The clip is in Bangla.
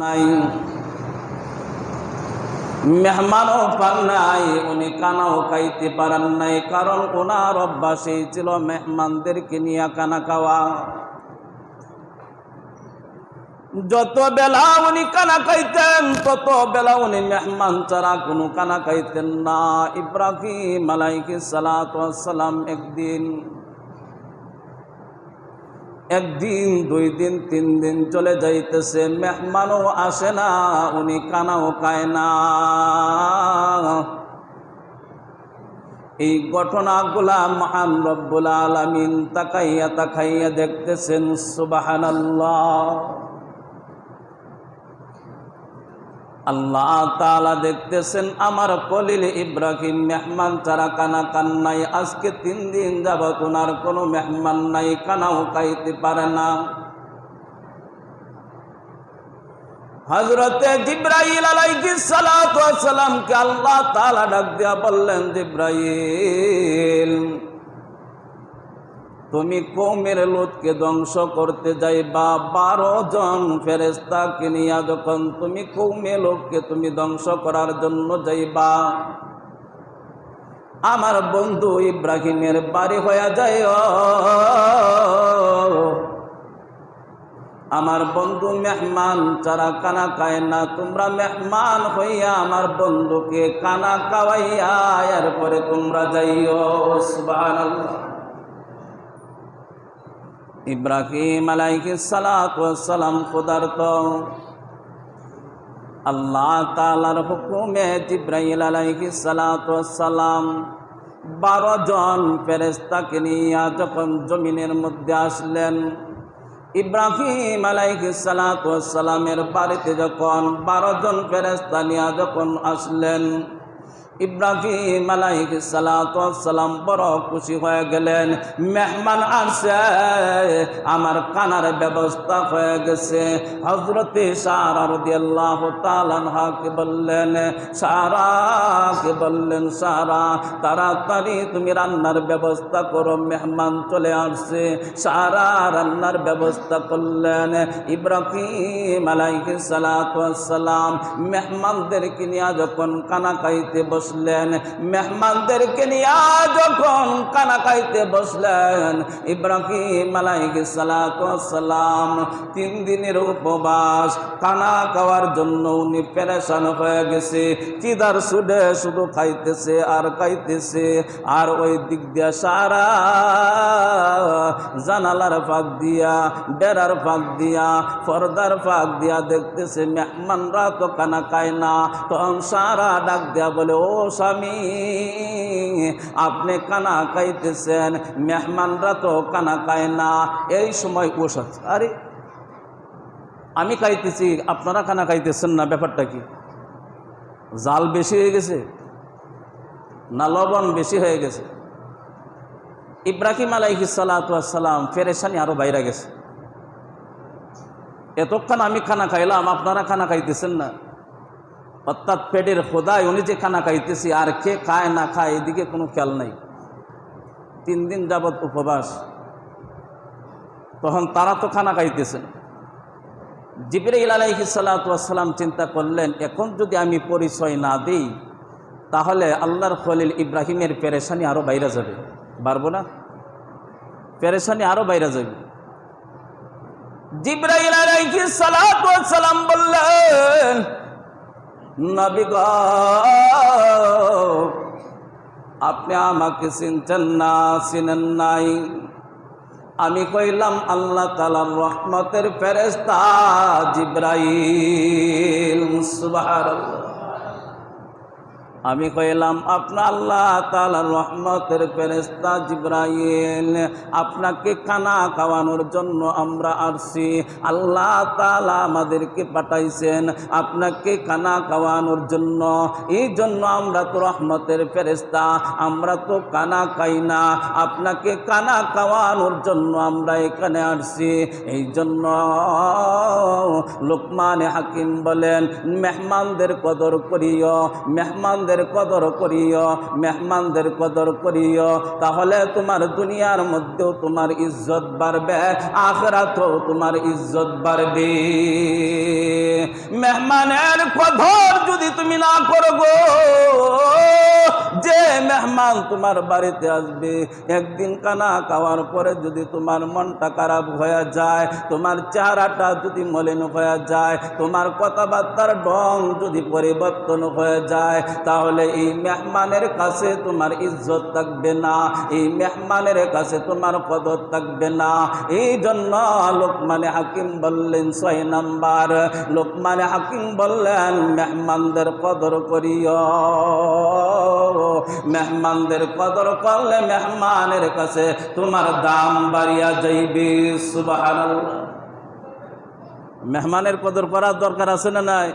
নাই। মেহমানও পান নাই, উনি কানাও খাইতে পারেন নাই, কারণ ওনার অভ্যাসই ছিল মেহমানদেরকে নিয়ে কানা খাওয়া। যত বেলা উনি কানা খাইতেন, তত বেলা উনি মেহমান ছাড়া কোনো কানা খাইতেন না। ইব্রাহিম আলাইকি সালাম একদিন একদিন, দুই দিন, তিন দিন চলে যাইতেছে। মেহমানও আসে না, উনি কানাও কায় না। এই ঘটনাগুলা মহান রব্বুল আলমিন তাকাইয়া তাকাইয়া দেখতেছেন সুবাহান আল্লাহ তালা দেখতেছেন, আমার কলিল ইব্রাহিম মেহমান ছাড়া কানা কান্নাই আজকে তিন দিন যাবত ওনার কোনো মেহমান নাই, কানাও খাইতে পারে না। হজরতে জিব্রাইল সালামকে আল্লাহ তালা ডাক দিয়া বললেন, জিব্রাইল তুমি কৌমের লোককে ধ্বংস করতে যাইবা। বারো জন ফেরেস্তাকে নিয়ে যখন তুমি কৌমে লোককে তুমি ধ্বংস করার জন্য যাইবা। আমার বন্ধু ইব্রাহিমের বাড়ি হয়ে যায় আমার বন্ধু মেহমান যারা কানা খায় না, তোমরা মেহমান হইয়া আমার বন্ধুকে কানা খাওয়াইয়া এরপরে তোমরা যাইও। সুবহানাল্লাহ। ইব্রাহিম আলাইহি সালাম খোদার আল্লাহ তালার হুকুমে জিব্রাইল আলাইহি সালাম বারো জন ফেরেস্তাকে নিয়ে যখন জমিনের মধ্যে আসলেন, ইব্রাহিম আলাইহি সালামের বাড়িতে যখন বারো জন ফেরেস্তা নিয়ে যখন আসলেন ইব্রাহিম আলাইহি সালাম বড় খুশি হয়ে গেলেন। মেহমান আসছে আমার কানার ব্যবস্থা হয়ে গেছে। হজরতে সারা রদিয়াল্লাহ তালানহাকে বললেন সারাকে বললেন, সারা, তাড়াতাড়ি তুমি রান্নার ব্যবস্থা করো, মেহমান চলে আসছে। সারা রান্নার ব্যবস্থা করলেন ইব্রাহিম আলাইহি সালাম। মেহমানদেরকে নিয়ে যখন কানা খাইতে বস বসলেন। মেহমানদেরকে নিয়ে যখন কানা খাইতে বসলেন, ইব্রাহিম আলাইহি সালাম তিন দিনের উপবাস কানা খাওয়ার জন্য উনি পেরেশান হয়ে গেছে। চিদার সুডে শুধু খাইতেছে আর খাইতেছে। আর ওই দিক দিয়া সারা জানালার ফাঁক দিয়া বেড়ার ফাঁক দিয়া, পর্দার ফাঁক দিয়া দেখতেছে মেহমানরা তো কানা খায় না। তখন সারা ডাক দিয়া বলে, ও স্বামী। আপনি কানা খাইতেছেন, মেহমানরা তো কানা খায় না। এই সময় ওষুধ আরে, আমি খাইতেছি, আপনারা খানা খাইতেছেন না, ব্যাপারটা কি? জাল বেশি হয়ে গেছে? না লবণ বেশি হয়ে গেছে? ইব্রাহিম আলাইহি সালাম ফেরেশানি আরও বাইরে গেছে। এতক্ষণ আমি খানা খাইলাম, আপনারা খানা খাইতেছেন না। অর্থাৎ পেটের খোদায় উনি যে খানা খাইতেছি, আর কে খায় না খায়, এদিকে কোনো খেয়াল নাই। তিন দিন যাবৎ উপবাস। তখন তারা তো খানা খাইতেছেন জিবরাইল আলাইহি সালাম চিন্তা করলেন, এখন যদি আমি পরিচয় না দিই, তাহলে আল্লাহর খলিল ইব্রাহিমের পেরেশানি আরও বাইরে যাবে। পারব না? পেরেশানি আরও বাইরে যাবে। জিব্রাইল আলাইহি সালাম বললেন নবী গো, আপনি আমাকে চিনছেন না, চিনেন নাই। আমি কইলাম, আল্লাহ তালার রহমতের ফেরেস্তা জিব্রাইল, সুবহানাল্লাহ। আমি কইলাম, আপনার আল্লাহ তালার রহমতের ফেরেস্তা জিব্রাইল, আপনাকে খানা খাওয়ানোর জন্য আমরা আসছি। আল্লাহ তালা আমাদেরকে পাঠাইছেন আপনাকে খানা খাওয়ানোর জন্য। এই জন্য আমরা তো রহমতের ফেরেস্তা আমরা তো কানা খাই না। আপনাকে কানা খাওয়ানোর জন্য আমরা এখানে আসছি। এই জন্য লোকমান হাকিম বলেন, মেহমানদের কদর করিও, মেহমানদের মেহমানদের কদর করিও, মেহমানদের কদর করিও। তাহলে তোমার দুনিয়ার মধ্যেও তোমার ইজ্জত বাড়বে, আখরাতেও তোমার ইজ্জত বাড়বে। মেহমানের কদর যদি তুমি না করো যে মেহমান তোমার বাড়িতে আসবে, একদিন কানা খাওয়ার পরে যদি তোমার মনটা খারাপ হয়ে যায়, তোমার চেহারাটা যদি মলিন হয়ে যায়, তোমার কথাবার্তার ঢং যদি পরিবর্তন হয়ে যায় তাহলে এই মেহমানের কাছে তোমার ইজ্জত থাকবে না, এই মেহমানের কাছে তোমার কদর থাকবে না। এই জন্য লোকমানে হাকিম বললেন, ছয় নাম্বার, লোকমানে হাকিম বললেন, মেহমানদের কদর করিও। মেহমানদের কদর করলে মেহমানের কাছে তোমার দাম বাড়িয়া যাইবে, সুবহানাল্লাহ। মেহমানের কদর করার দরকার আছে না নাই?